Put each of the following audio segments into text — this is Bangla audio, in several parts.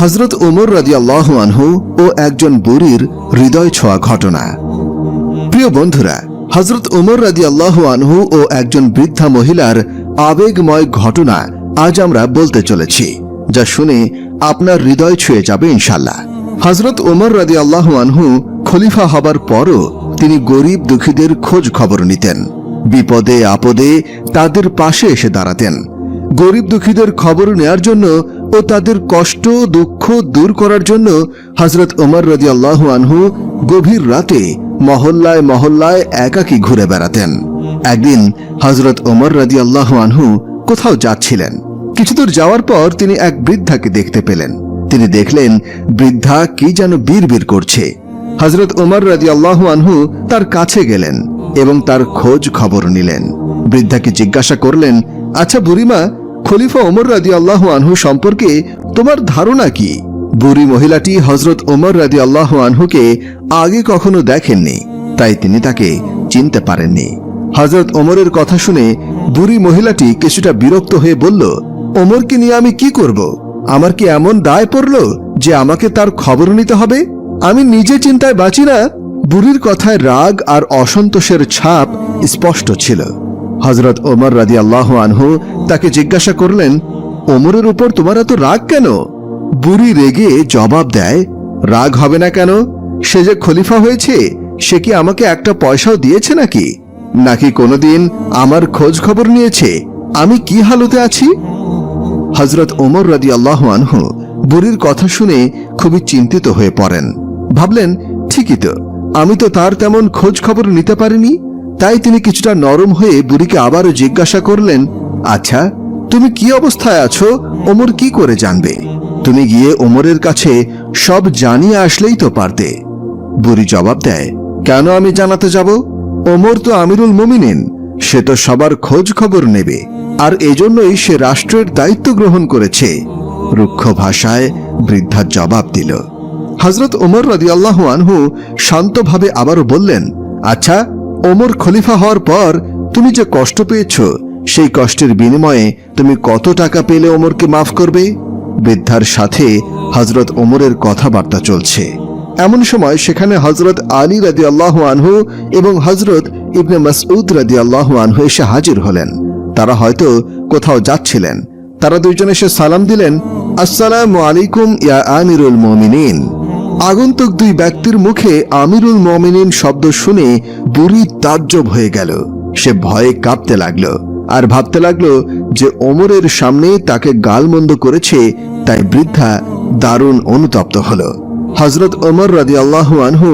হজরত ওমর রাজি আল্লাহ আনহু ও একজন বুড়ির হৃদয় ছোঁয়া ঘটনা। প্রিয় বন্ধুরা হজরত ওমর রাজি আল্লাহ আনহু ও একজন বৃদ্ধা মহিলার আবেগময় ঘটনা আজ আমরা বলতে চলেছি, যা শুনে আপনার হৃদয় ছুঁয়ে যাবে ইনশাল্লাহ হজরত ওমর রাজি আল্লাহ আনহু খলিফা হবার পরও তিনি গরিব দুঃখীদের খোঁজ খবর নিতেন। বিপদে আপদে তাদের পাশে এসে দাঁড়াতেন। গরিব দুঃখীদের খবর নেয়ার জন্য ও তাদের কষ্ট, দুঃখ দূর করার জন্য হজরত ওমর রাজি আল্লাহ আনহু গভীর রাতে মহল্লায় মহল্লায় একাকী ঘুরে বেড়াতেন। একদিন হজরত ওমর রাজি আল্লাহ আনহু কোথাও যাচ্ছিলেন। কিছুদূর যাওয়ার পর তিনি এক বৃদ্ধাকে দেখতে পেলেন। তিনি দেখলেন, বৃদ্ধা কি যেন বীর করছে। হজরত ওমর রাজি আল্লাহ আনহু তার কাছে গেলেন এবং তার খোঁজ খবর নিলেন। বৃদ্ধাকে জিজ্ঞাসা করলেন আচ্ছা বুড়িমা খলিফা ওমর রাজি আল্লাহ আনহু সম্পর্কে তোমার ধারণা কি? বুড়ি মহিলাটি হজরত ওমর রাজি আল্লাহ আনহুকে আগে কখনো দেখেননি, তাই তিনি তাকে চিনতে পারেননি। হজরত ওমরের কথা শুনে বুড়ি মহিলাটি কিছুটা বিরক্ত হয়ে বলল, ওমরকে নিয়ে আমি কি করব? আমার কি এমন দায় পড়ল যে আমাকে তার খবর নিতে হবে? আমি নিজে চিন্তায় বাঁচি না? বুড়ির কথায় রাগ আর অসন্তোষের ছাপ স্পষ্ট ছিল। হজরত ওমর রাজি আল্লাহ আনহু তাকে জিজ্ঞাসা করলেন, ওমরের উপর তোমার এত রাগ কেন? বুড়ি রেগে জবাব দেয়, রাগ হবে না কেন? সে যে খলিফা হয়েছে, সে কি আমাকে একটা পয়সাও দিয়েছে নাকি? নাকি কোনোদিন আমার খোঁজ খবর নিয়েছে? আমি কি হালতে আছি? হজরত ওমর রাজি আল্লাহ আনহু বুড়ির কথা শুনে খুবই চিন্তিত হয়ে পড়েন। ভাবলেন, ঠিকই তো, আমি তো তার তেমন খোঁজ খবর নিতে পারিনি। তাই তিনি কিছুটা নরম হয়ে বুড়িকে আবারও জিজ্ঞাসা করলেন আচ্ছা তুমি কি অবস্থায় আছো? ওমর কি করে জানবে? তুমি গিয়ে ওমরের কাছে সব জানিয়ে আসলেই তো পারতে। বুড়ি জবাব দেয়, কেন আমি জানাতে যাব? ওমর তো আমিরুল মুমিনিন, সে তো সবার খোঁজ খবর নেবে, আর এজন্যই সে রাষ্ট্রের দায়িত্ব গ্রহণ করেছে। রুক্ষ ভাষায় বৃদ্ধা জবাব দিল। হজরত ওমর রাদিয়াল্লাহু আনহু শান্তভাবে আবারও বললেন আচ্ছা ওমর খলিফা হওয়ার পর তুমি যে কষ্ট পেয়েছ, সেই কষ্টের বিনিময়ে তুমি কত টাকা পেলে ওমরকে মাফ করবে? বৃদ্ধার সাথে হজরত ওমরের কথাবার্তা চলছে। এমন সময় সেখানে হজরত আলী রাদি আল্লাহ আনহু এবং হজরত ইবনে মাসউদ রাদি আল্লাহ আনহু এসে হাজির হলেন। তারা হয়তো কোথাও যাচ্ছিলেন। তারা দুইজন এসে সালাম দিলেন, আসসালামু আলাইকুম ইয়া আমিরুল মমিনিন। আগন্তুক দুই ব্যক্তির মুখে আমিরুল মমিনিন শব্দ শুনে বুড়ি তাজ্জব হয়ে গেল। সে ভয়ে কাঁপতে লাগল আর ভাবতে লাগল যে ওমরের সামনে তাকে গালমন্দ করেছে, তাই বৃদ্ধা দারুণ অনুতপ্ত হলো। হজরত ওমর রাজি আল্লাহ আনহু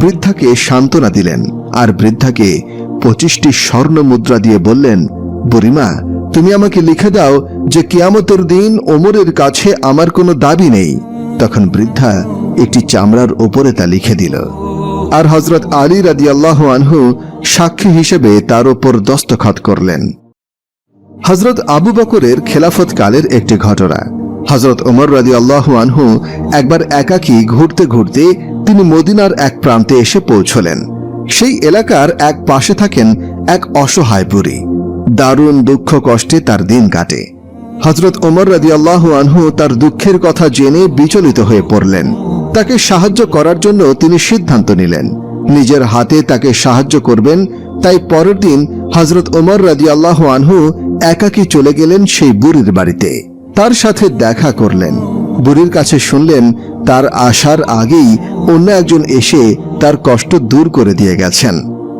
বৃদ্ধাকে সান্ত্বনা দিলেন আর বৃদ্ধাকে পঁচিশটি স্বর্ণ মুদ্রা দিয়ে বললেন, বুড়িমা, তুমি আমাকে লিখে দাও যে কিয়ামতের দিন ওমরের কাছে আমার কোনো দাবি নেই। তখন বৃদ্ধা একটি চামড়ার ওপরে তা লিখে দিল। আর হজরত আলী রাদি আল্লাহ আনহু সাক্ষী হিসেবে তার ওপর দস্তখত করলেন। হজরত আবু বকরের খেলাফত কালের একটি ঘটনা। হজরত ওমর রাজি আল্লাহ আনহু একবার একাকী ঘুরতে ঘুরতে তিনি মদিনার এক প্রান্তে এসে পৌঁছলেন। সেই এলাকার এক পাশে থাকেন এক অসহায় বুড়ি। দারুণ দুঃখ কষ্টে তার দিন কাটে। হজরত ওমর রাজি আল্লাহ আনহু তার দুঃখের কথা জেনে বিচলিত হয়ে পড়লেন। তাকে সাহায্য করার জন্য তিনি সিদ্ধান্ত নিলেন। নিজের হাতে তাকে সাহায্য করবেন, তাই পরের দিন হজরত ওমর রাজি আল্লাহ আনহু একাকী চলে গেলেন সেই বুড়ির বাড়িতে। তার সাথে দেখা করলেন। বুড়ির কাছে শুনলেন, তার আসার আগেই অন্য একজন এসে তার কষ্ট দূর করে দিয়ে গেছেন।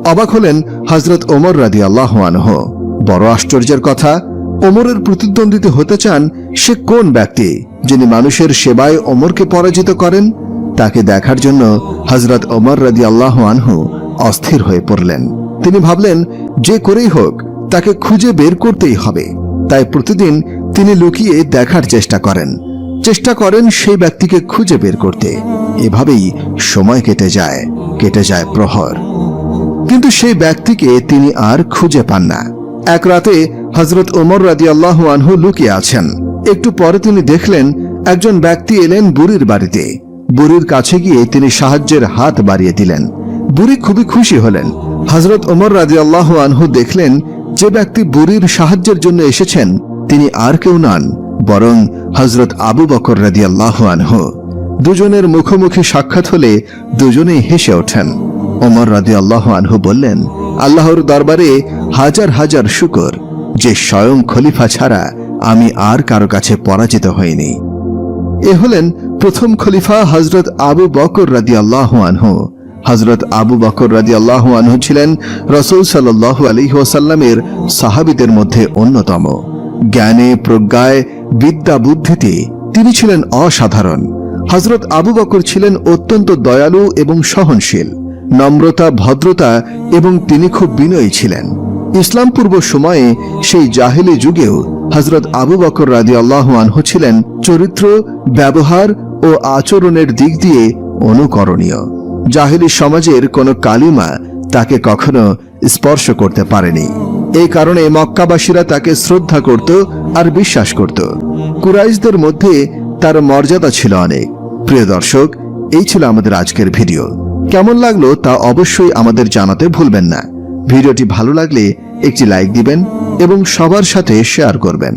অবাক হলেন হজরত ওমর রাজি আল্লাহ আনহ। বড় আশ্চর্যের কথা ওমরের প্রতিদ্বন্দ্বিতা হতে চান সে কোন ব্যক্তি যিনি মানুষের সেবায় ওমরকে পরাজিত করেন? তাকে দেখার জন্য হজরত ওমর রাজি আল্লাহ আনহু অস্থির হয়ে পড়লেন। তিনি ভাবলেন, যে করেই হোক, তাকে খুঁজে বের করতেই হবে। তাই প্রতিদিন তিনি লুকিয়ে দেখার চেষ্টা করেন। চেষ্টা করেন সেই ব্যক্তিকে খুঁজে বের করতে। এভাবেই সময় কেটে যায় কেটে যায় প্রহর। কিন্তু সেই ব্যক্তিকে তিনি আর খুঁজে পান না। এক রাতে হজরত ওমর রাজি আল্লাহ আনহু লুকিয়ে আছেন। একটু পরে তিনি দেখলেন একজন ব্যক্তি এলেন বুড়ির বাড়িতে। বুড়ির কাছে গিয়ে তিনি সাহায্যের হাত বাড়িয়ে দিলেন। বুড়ি খুবই খুশি হলেন। হজরত ওমর রাজি আল্লাহ আনহু দেখলেন যে ব্যক্তি বুড়ির সাহায্যের জন্য এসেছেন, তিনি আর কেউ নন, বরং হজরত আবু বকর রাদিয়াল্লাহ আনহু। দুজনের মুখোমুখি সাক্ষাৎ হলে দুজনেই হেসে ওঠেন। ওমর রাদিয়াল্লাহ আনহু বললেন, আল্লাহর দরবারে হাজার হাজার শুকর। যে স্বয়ং খলিফা ছাড়া আমি আর কারও কাছে পরাজিত হইনি। এ হলেন প্রথম খলিফা হজরত আবু বকর রাদি আল্লাহ আনহু। হজরত আবু বকর রাদি আল্লাহ আনহু ছিলেন রসুল সাল্লাহু আলিহাসাল্লামের সাহাবিদের মধ্যে অন্যতম। জ্ঞানে, প্রজ্ঞায়, বিদ্যা, বুদ্ধিতে তিনি ছিলেন অসাধারণ। হজরত আবু বকর ছিলেন অত্যন্ত দয়ালু এবং সহনশীল। নম্রতা, ভদ্রতা এবং তিনি খুব বিনয়ী ছিলেন। ইসলাম পূর্ব সময়ে সেই জাহেলি যুগেও হজরত আবু বকর রাজি আল্লাহ আনহু ছিলেন চরিত্র, ব্যবহার ও আচরণের দিক দিয়ে অনুকরণীয়। জাহেলি সমাজের কোনো কালিমা তাকে কখনো স্পর্শ করতে পারেনি। এই কারণে মক্কাবাসীরা তাকে শ্রদ্ধা করত আর বিশ্বাস করত। কুরাইশদের মধ্যে তার মর্যাদা ছিল অনেক। প্রিয় দর্শক, এই ছিল আমাদের আজকের ভিডিও। কেমন লাগল তা অবশ্যই আমাদের জানাতে ভুলবেন না। ভিডিওটি ভালো লাগলে একটি লাইক দিবেন এবং সবার সাথে শেয়ার করবেন।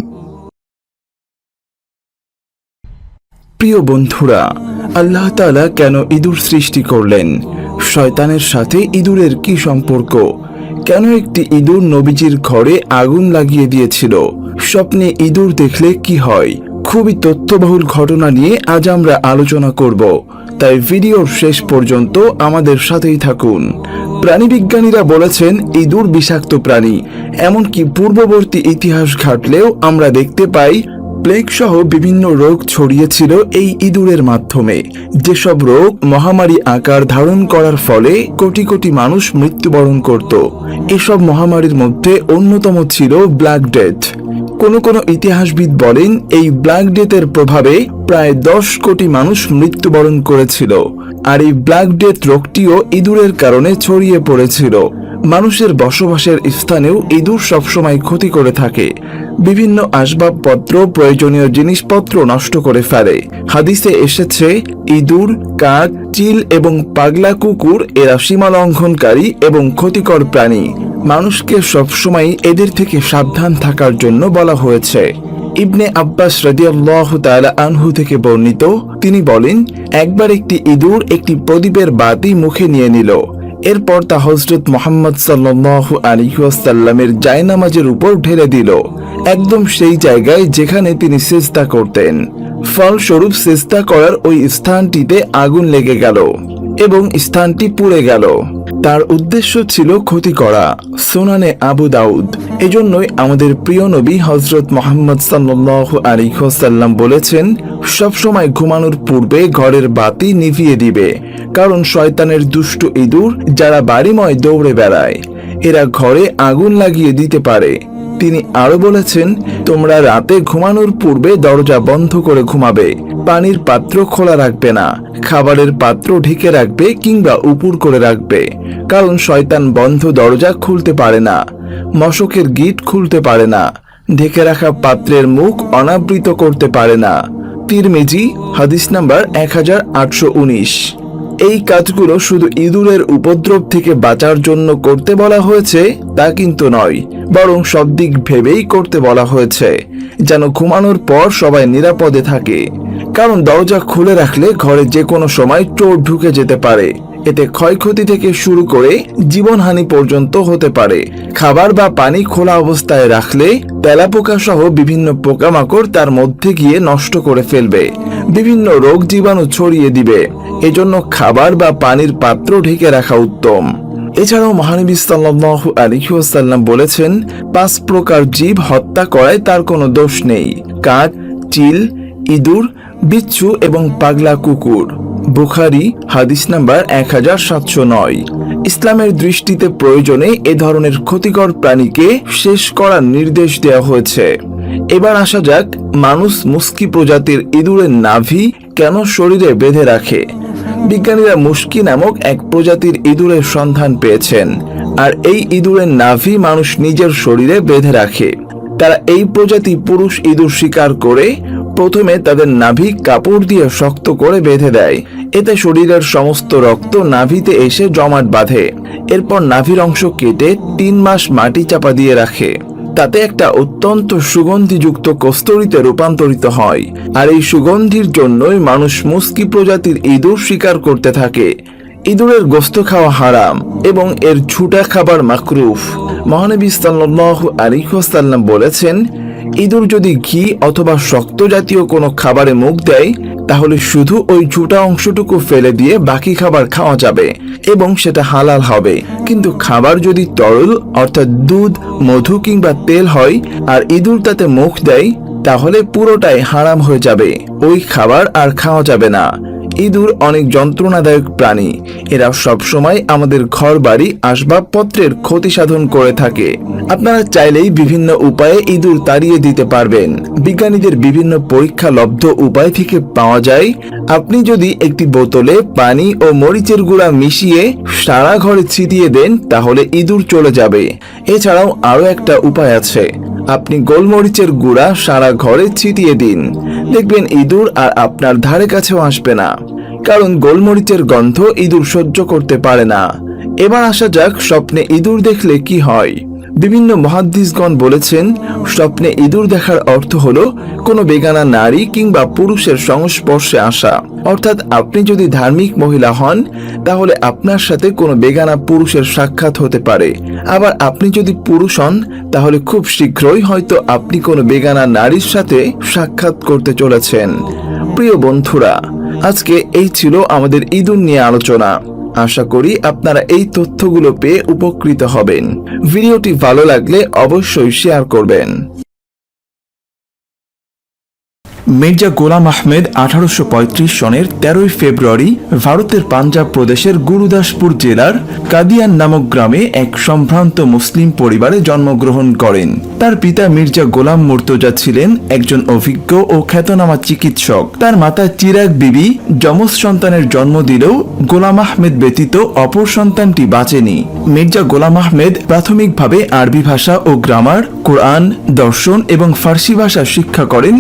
প্রিয় বন্ধুরা, আল্লাহ তাআলা কেন ইঁদুর সৃষ্টি করলেন? শয়তানের সাথে ইঁদুরের কি সম্পর্ক? কেন একটি ইঁদুর নবীজির ঘরে আগুন লাগিয়ে দিয়েছিল? স্বপ্নে ইঁদুর দেখলে কি হয়? খুবই তথ্যবহুল ঘটনা নিয়ে আজ আমরা আলোচনা করব। তাই ভিডিওর শেষ পর্যন্ত আমাদের সাথেই থাকুন। প্রাণীবিজ্ঞানীরা বলেছেন ইঁদুর বিষাক্ত প্রাণী, এমনকি পূর্ববর্তী ইতিহাস ঘাটলেও আমরা দেখতে পাই প্লেগ সহ বিভিন্ন রোগ ছড়িয়েছিল এই ইঁদুরের মাধ্যমে। যেসব রোগ মহামারী আকার ধারণ করার ফলে কোটি কোটি মানুষ মৃত্যুবরণ করত। এসব মহামারীর মধ্যে অন্যতম ছিল ব্ল্যাক ডেথ। কোনো কোনো ইতিহাসবিদ বলেন, এই ব্ল্যাক ডেথের প্রভাবে প্রায় দশ কোটি মানুষ মৃত্যুবরণ করেছিল। আর এই ব্ল্যাক ডেথ রোগটিও ইঁদুরের কারণে ছড়িয়ে পড়েছিল। মানুষের বসবাসের স্থানেও ইঁদুর সবসময় ক্ষতি করে থাকে। বিভিন্ন আসবাবপত্র, প্রয়োজনীয় জিনিসপত্র নষ্ট করে ফেলে। হাদিসে এসেছে, ইঁদুর, কাক, চিল এবং পাগলা কুকুর এরা সীমা লঙ্ঘনকারী এবং ক্ষতিকর প্রাণী। মানুষকে সবসময় এদের থেকে সাবধান থাকার জন্য বলা হয়েছে। ইবনে আব্বাস রাদিয়াল্লাহ তাআলা আনহু থেকে বর্ণিত, তিনি বলেন, একবার একটি ইঁদুর একটি প্রদীপের বাতি মুখে নিয়ে নিল। এরপর তা হজরত মোহাম্মদ সাল্লু আলিহাসাল্লামের জায়নামাজের উপর ঢেলে দিল। একদম সেই জায়গায় যেখানে তিনি চেষ্টা করতেন। ফলস্বরূপ চেষ্টা করার ওই স্থানটিতে আগুন লেগে গেল এবং স্থানটি পুড়ে গেল। তার উদ্দেশ্য ছিল ক্ষতি করা, সোনানে আবু দাউদ। এজন্যই আমাদের প্রিয় নবী হজরত মোহাম্মদ সাল্লাহ আলাইহি ওয়াসাল্লাম বলেছেন, সবসময় ঘুমানোর পূর্বে ঘরের বাতি নিভিয়ে দিবে, কারণ শয়তানের দুষ্ট ইঁদুর যারা বাড়িময় দৌড়ে বেড়ায়, এরা ঘরে আগুন লাগিয়ে দিতে পারে। তিনি আরও বলেছেন, তোমরা রাতে ঘুমানোর পূর্বে দরজা বন্ধ করে ঘুমাবে। পানির পাত্র খোলা রাখবে না। খাবারের পাত্র ঢেকে রাখবে কিংবা উপুর করে রাখবে। কারণ শয়তান বন্ধ দরজা খুলতে পারে না। মশকের গিট খুলতে পারে না। ঢেকে রাখা পাত্রের মুখ অনাবৃত করতে পারে না। তিরমিজি, হাদিস নাম্বার এক হাজার আটশো উনিশ। এই কাজগুলো শুধু ইঁদুরের উপদ্রব থেকে বাঁচার জন্য করতে বলা হয়েছে, তা কিন্তু নয়, বরং সব দিক ভেবেই করতে বলা হয়েছে, যেন ঘুমানোর পর সবাই নিরাপদে থাকে। কারণ দরজা খুলে রাখলে ঘরে যে কোনো সময় চোর ঢুকে যেতে পারে। এতে ক্ষয়ক্ষতি থেকে শুরু করে জীবনহানি পর্যন্ত হতে পারে। খাবার বা পানি খোলা অবস্থায় রাখলে তেলাপোকা সহ বিভিন্ন পোকামাকড় তার মধ্যে গিয়ে নষ্ট করে ফেলবে। বিভিন্ন রোগ জীবাণু ছড়িয়ে দিবে। এজন্য খাবার বা পানির পাত্র ঢেকে রাখা উত্তম। এছাড়াও মহানবী সাল্লাল্লাহু আলাইহি ওয়াসাল্লাম বলেছেন, পাঁচ প্রকার জীব হত্যা করায় তার কোনো দোষ নেই। কাক, চিল, ইঁদুর, বিচ্ছু এবং পাগলা কুকুর। বুখারি, হাদিস নাম্বার এক হাজার সাতশো নয়। ইসলামের দৃষ্টিতে প্রয়োজনে এ ধরনের ক্ষতিকর প্রাণীকে শেষ করার নির্দেশ দেওয়া হয়েছে। এবার আসা যাক, মানুষ মুস্কি প্রজাতির ইঁদুরের নাভি কেন শরীরে বেঁধে রাখে? বিজ্ঞানীরা মুস্কি নামক এক প্রজাতির ইঁদুরের সন্ধান পেয়েছেন, আর এই ইঁদুরের নাভি মানুষ নিজের শরীরে বেঁধে রাখে। তারা এই প্রজাতি পুরুষ ইঁদুর শিকার করে প্রথমে তাদের নাভি কাপড় দিয়ে শক্ত করে বেঁধে দেয়। এতে শরীরের সমস্ত রক্ত নাভিতে এসে জমাট বাঁধে। এরপর নাভির অংশ কেটে তিন মাস মাটি চাপা দিয়ে রাখে। তাতে একটা অত্যন্ত সুগন্ধিযুক্ত কস্তরিতে রূপান্তরিত হয়। আর এই সুগন্ধির জন্যই মানুষ মুস্কি প্রজাতির ইঁদুর শিকার করতে থাকে। ইঁদুরের গোস্ত খাওয়া হারাম এবং এর ছুটা খাবার মাকরুফ। মহানবী সাল্লাল্লাহু আলাইহি ওয়াসাল্লাম বলেছেন ইঁদুর যদি ঘি অথবা শক্ত জাতীয় কোনো খাবারে মুখ দেয়, তাহলে শুধু ওই ঝুটা অংশটুকু ফেলে দিয়ে বাকি খাবার খাওয়া যাবে এবং সেটা হালাল হবে। কিন্তু খাবার যদি তরল, অর্থাৎ দুধ, মধু কিংবা তেল হয় আর ইঁদুর তাতে মুখ দেয়, তাহলে পুরোটাই হারাম হয়ে যাবে। ওই খাবার আর খাওয়া যাবে না। ইঁদুর অনেক যন্ত্রণাদায়ক প্রাণী। এরা সবসময় আমাদের ঘর বাড়ি আসবাবপত্রের ক্ষতি সাধন করে থাকে। আপনারা চাইলেই বিভিন্ন উপায়ে ইঁদুর তাড়িয়ে দিতে পারবেন। বিজ্ঞানীদের বিভিন্ন পরীক্ষা লব্ধ উপায় থেকে পাওয়া যায়। আপনি যদি একটি বোতলে পানি ও মরিচের গুঁড়া মিশিয়ে সারা ঘরে ছিটিয়ে দেন, তাহলে ইঁদুর চলে যাবে। এছাড়াও আরও একটা উপায় আছে। আপনি গোলমরিচের গুঁড়া সারা ঘরে ছিটিয়ে দিন। দেখবেন ইঁদুর আর আপনার ধারে কাছেও আসবে না। কারণ গোলমরিচের গন্ধ ইঁদুর সহ্য করতে পারে না। এবার আসা যাক স্বপ্নে ইঁদুর দেখলে কি হয়। বিভিন্ন মহাদ্দিসগণ বলেছেন, স্বপ্নে ইঁদুর দেখার অর্থ হল কোনো বেগানা নারী কিংবা পুরুষের সংস্পর্শে আসা। অর্থাৎ আপনি যদি ধার্মিক মহিলা হন, তাহলে আপনার সাথে কোনো বেগানা পুরুষের সাক্ষাৎ হতে পারে। আবার আপনি যদি পুরুষ হন, তাহলে খুব শীঘ্রই হয়তো আপনি কোনো বেগানা নারীর সাথে সাক্ষাৎ করতে চলেছেন। প্রিয় বন্ধুরা, আজকে এই ছিল আমাদের ইঁদুর নিয়ে আলোচনা। আশা করি আপনারা এই তথ্যগুলো পেয়ে উপকৃত হবেন। ভিডিওটি ভালো লাগলে অবশ্যই শেয়ার করবেন। মির্জা গোলাম আহমেদ আঠারোশো পঁয়ত্রিশ সনের তেরোই ফেব্রুয়ারি ভারতের পাঞ্জাব প্রদেশের গুরুদাসপুর জেলার কাদিয়ান নামক গ্রামে এক সম্ভ্রান্ত মুসলিম পরিবারে জন্মগ্রহণ করেন। তার পিতা মির্জা গোলাম মুর্তজা ছিলেন একজন অভিজ্ঞ ও খ্যাতনামা চিকিৎসক। তার মাতা চিরাগ বিবি যমজ সন্তানের জন্ম দিলেও গোলাম আহমেদ ব্যতীত অপর সন্তানটি বাঁচেনি। মির্জা গোলাম আহমেদ প্রাথমিকভাবে আরবি ভাষা ও গ্রামার, কোরআন, দর্শন এবং ফার্সি ভাষা শিক্ষা করেন।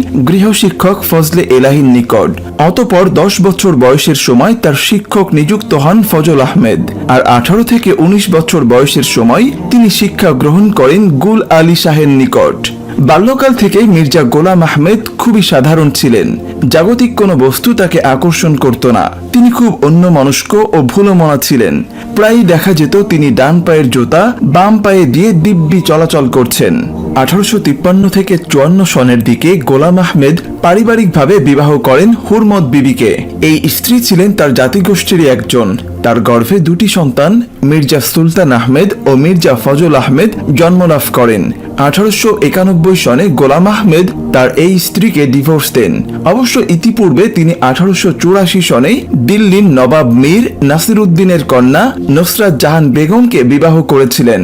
গৃহশিক্ষক ফজলে এলাহির নিকট। অতপর দশ বছর বয়সের সময় তার শিক্ষক নিযুক্ত হন ফজল আহমেদ। আর আঠারো থেকে উনিশ বছর বয়সের সময় তিনি শিক্ষা গ্রহণ করেন গুল আলী শাহের নিকট। বাল্যকাল থেকেই মির্জা গোলাম আহমেদ খুবই সাধারণ ছিলেন। জাগতিক কোনো বস্তু তাকে আকর্ষণ করত না। তিনি খুব অন্যমনস্ক ও ভুলমনা ছিলেন। প্রায়ই দেখা যেত তিনি ডান পায়ের জোতা বাম পায়ে দিয়ে দিব্যি চলাচল করছেন। আঠারোশো তিপ্পান্ন থেকে চুয়ান্ন সনের দিকে গোলাম আহমেদ পারিবারিকভাবে বিবাহ করেন হুরমত বিবিকে। এই স্ত্রী ছিলেন তার জাতিগোষ্ঠীরই একজন। তার গর্ভে দুটি সন্তান, মির্জা সুলতান আহমেদ ও মির্জা ফজল আহমেদ, জন্মলাভ করেন। আঠারোশো একানব্বই সনে গোলাম আহমেদ তার এই স্ত্রীকে ডিভোর্স দেন। অবশ্য ইতিপূর্বে তিনি আঠারোশো চুরাশি সনে দিল্লির নবাব মীর নাসিরুদ্দিনের কন্যা নুসরাত জাহান বেগমকে বিবাহ করেছিলেন।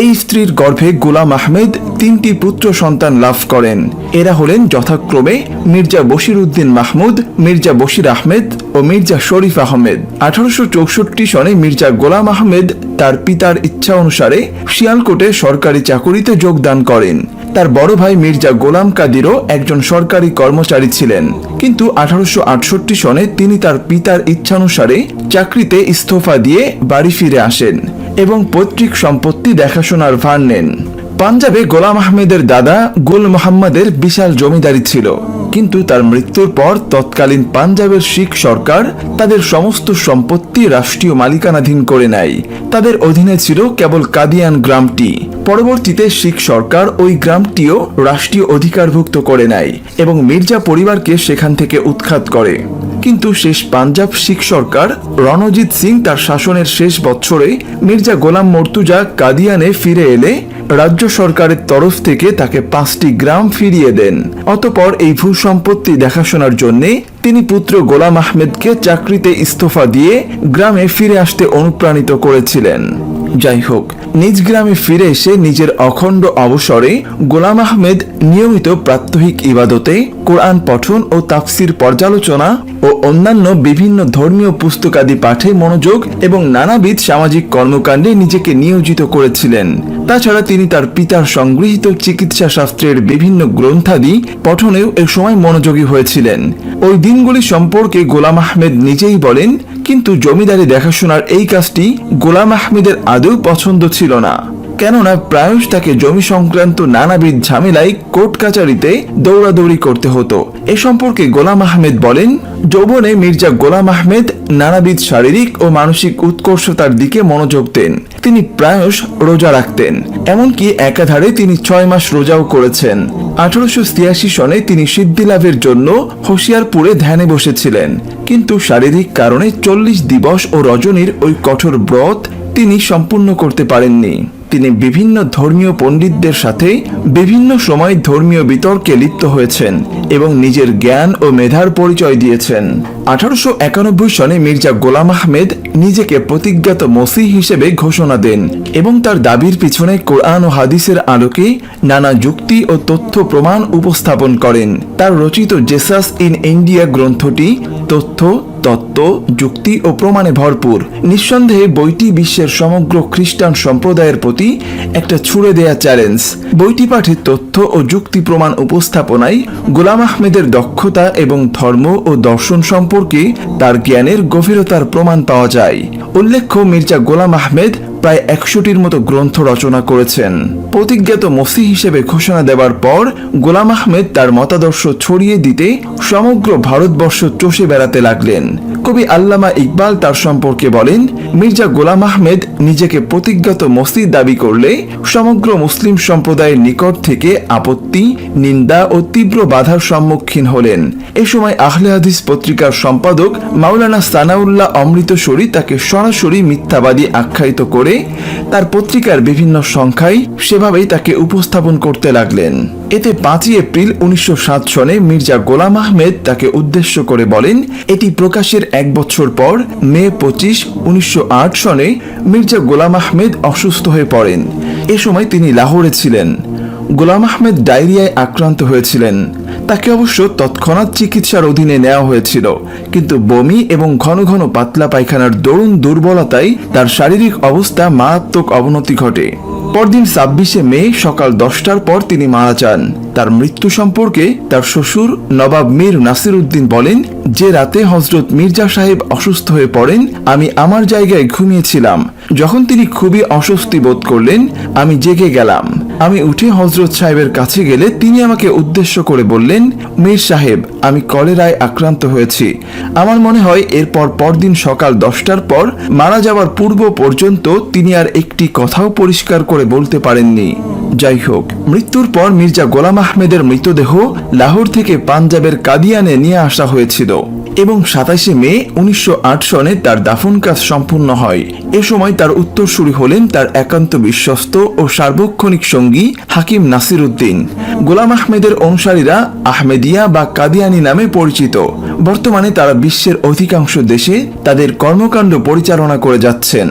এই স্ত্রীর গর্ভে গোলাম আহমেদ তিনটি পুত্র সন্তান লাভ করেন। এরা হলেন যথাক্রমে মির্জা বশির উদ্দিন মাহমুদ, মির্জা বশির আহমেদ ও মির্জা শরীফ আহমেদ। আঠারোশো চৌষট্টি সনে মির্জা গোলাম আহমেদ তার পিতার ইচ্ছা অনুসারে শিয়ালকোটে সরকারি চাকুরিতে যোগদান করেন। তার বড় ভাই মির্জা গোলাম কাদিরও একজন সরকারি কর্মচারী ছিলেন। কিন্তু আঠারোশো আটষট্টি সনে তিনি তার পিতার ইচ্ছানুসারে চাকরিতে ইস্তফা দিয়ে বাড়ি ফিরে আসেন। এবং পৈতৃক সম্পত্তি দেখাশোনার ভার নেন। পাঞ্জাবে গোলাম আহমেদের দাদা গুল মোহাম্মদের বিশাল জমিদারি ছিল। কিন্তু তার মৃত্যুর পর তৎকালীন পাঞ্জাবের শিখ সরকার তাদের সমস্ত সম্পত্তি রাষ্ট্রীয় মালিকানাধীন করে নেয়। তাদের অধীনে ছিল কেবল কাদিয়ান গ্রামটি। পরবর্তীতে শিখ সরকার ওই গ্রামটিও রাষ্ট্রীয় অধিকারভুক্ত করে নেয় এবং মির্জা পরিবারকে সেখান থেকে উৎখাত করে। কিন্তু শেষ পাঞ্জাব শিখ সরকার রণজিৎ সিং তার শাসনের শেষ বছরে মির্জা গোলাম মর্তুজা কাদিয়ানে ফিরে এলে রাজ্য সরকারের তরফ থেকে তাকে পাঁচটি গ্রাম ফিরিয়ে দেন। অতপর এই ভূ সম্পত্তি দেখাশোনার জন্য তিনি পুত্র গোলাম আহমেদকে চাকরিতে ইস্তফা দিয়ে গ্রামে ফিরে আসতে অনুপ্রাণিত করেছিলেন। যাই হোক, নিজ গ্রামে ফিরে এসে নিজের অখণ্ড অবসরে গোলাম আহমেদ নিয়মিত প্রাত্যহিক ইবাদতে কোরআন পঠন ও তাফসির পর্যালোচনা ও অন্যান্য বিভিন্ন ধর্মীয় পুস্তকাদি পাঠে মনোযোগ এবং নানাবিধ সামাজিক কর্মকাণ্ডে নিজেকে নিয়োজিত করেছিলেন। তাছাড়া তিনি তার পিতার সংগৃহীত চিকিৎসা শাস্ত্রের বিভিন্ন গ্রন্থাদি পঠনেও এ সময় মনোযোগী হয়েছিলেন। ওই দিনগুলি সম্পর্কে গোলাম আহমেদ নিজেই বলেন কিন্তু জমিদারি দেখাশোনার এই কাজটি গোলাম আহমেদের আদৌ পছন্দ ছিল না। কেননা প্রায়শ তাকে জমি সংক্রান্ত নানাবিধ ঝামেলায় কোর্ট কাচারিতে দৌড়াদৌড়ি করতে হতো। এ সম্পর্কে গোলাম আহমেদ বলেন, যৌবনে মির্জা গোলাম আহমেদ নানাবিধ শারীরিক ও মানসিক উৎকর্ষতার দিকে মনোযোগ দেন। তিনি প্রায়শ রোজা রাখতেন। এমনকি একাধারে তিনি ছয় মাস রোজাও করেছেন। আঠারোশো ছিয়াশি সনে তিনি সিদ্ধি লাভের জন্য হোশিয়ারপুরে ধ্যানে বসেছিলেন। কিন্তু শারীরিক কারণে চল্লিশ দিবস ও রজনীর ওই কঠোর ব্রত তিনি সম্পূর্ণ করতে পারেননি। তিনি বিভিন্ন ধর্মীয় পণ্ডিতদের সাথে বিভিন্ন সময় ধর্মীয় বিতর্কে লিপ্ত হয়েছেন এবং নিজের জ্ঞান ও মেধার পরিচয় দিয়েছেন। আঠারোশো একানব্বই সনে মির্জা গোলাম আহমেদ নিজেকে প্রতিজ্ঞাত মসিহ হিসেবে ঘোষণা দেন এবং তার দাবির পিছনে কোরআন ও হাদিসের আলোকে নানা যুক্তি ও তথ্য প্রমাণ উপস্থাপন করেন। তার রচিত জেসাস ইন ইন্ডিয়া গ্রন্থটি তথ্য তত্ত্ব, যুক্তি ও প্রমাণে ভরপুর। নিঃসন্দেহে বইটি বিশ্বের সমগ্র খ্রিস্টান সম্প্রদায়ের প্রতি একটা ছুড়ে দেয়া চ্যালেঞ্জ বইটি পাঠে তথ্য ও যুক্তি প্রমাণ উপস্থাপনায় গোলাম আহমেদের দক্ষতা এবং ধর্ম ও দর্শন সম্পর্কে তার জ্ঞানের গভীরতার প্রমাণ পাওয়া যায়। উল্লেখ্য, মির্জা গোলাম আহমেদ প্রায় একশোটির মতো গ্রন্থ রচনা করেছেন। প্রতিজ্ঞাত মসি হিসেবে ঘোষণা দেওয়ার পর গোলাম আহমেদ তার মতাদর্শ ছড়িয়ে দিতে সমগ্র ভারতবর্ষ চষে বেড়াতে লাগলেন। কবি আল্লামা ইকবাল তার সম্পর্কে বলেন, মির্জা গোলাম আহমেদ নিজেকে প্রতিজ্ঞাত মসজিদ দাবি করলে সমগ্র মুসলিম সম্প্রদায়ের নিকট থেকে আপত্তি, নিন্দা ও তীব্র বাধার সম্মুখীন হলেন। এ সময় আহলে হাদিস পত্রিকার সম্পাদক মাওলানা সানাউল্লাহ অমৃতসরী তাকে সরাসরি মিথ্যাবাদী আখ্যায়িত করে তার পত্রিকার বিভিন্ন সংখ্যায় সেভাবেই তাকে উপস্থাপন করতে লাগলেন। এতে পাঁচই এপ্রিল উনিশশো সাত সনে মির্জা গোলাম আহমেদ তাকে উদ্দেশ্য করে বলেন, এটি প্রকাশের এক বছর পর, মে পঁচিশ উনিশশো সনে মির্জা গোলাম আহমেদ অসুস্থ হয়ে পড়েন। এ সময় তিনি লাহোরে ছিলেন। গোলাম আহমেদ ডায়রিয়ায় আক্রান্ত হয়েছিলেন। তাকে অবশ্য তৎক্ষণাৎ চিকিৎসার অধীনে নেওয়া হয়েছিল। কিন্তু বমি এবং ঘন ঘন পাতলা পায়খানার দরুণ দুর্বলতায় তার শারীরিক অবস্থা মারাত্মক অবনতি ঘটে। পরদিন ছাব্বিশে মে সকাল দশটার পর তিনি মারা যান। তার মৃত্যু সম্পর্কে তার শ্বশুর নবাব মীর নাসির উদ্দিন বলেন, যে রাতে হজরত মির্জা সাহেব অসুস্থ হয়ে পড়েন, আমি আমার জায়গায় ঘুমিয়েছিলাম। যখন তিনি খুবই অস্বস্তি বোধ করলেন, আমি জেগে গেলাম। আমি উঠে হজরত সাহেবের কাছে গেলে তিনি আমাকে উদ্দেশ্য করে বললেন, মীর সাহেব, আমি কলেরায় আক্রান্ত হয়েছি। আমার মনে হয় এরপর পরদিন সকাল দশটার পর মারা যাওয়ার পূর্ব পর্যন্ত তিনি আর একটি কথাও পরিষ্কার করে বলতে পারেননি। যাই হোক, মৃত্যুর পর মির্জা গোলাম আহমেদের মৃতদেহ লাহোর থেকে পাঞ্জাবের কাদিয়ানে নিয়ে আসা হয়েছিল। এবং সাতাশে মে উনিশশো আট সনে তার দাফন কাজ সম্পূর্ণ হয়। এ সময় তার উত্তরসূরি হলেন তার একান্ত বিশ্বস্ত ও সার্বক্ষণিক সঙ্গী হাকিম নাসির উদ্দিন গোলাম আহমেদের অনুসারীরা আহমেদিয়া বা কাদিয়ানি নামে পরিচিত। বর্তমানে তারা বিশ্বের অধিকাংশ দেশে তাদের কর্মকাণ্ড পরিচালনা করে যাচ্ছেন।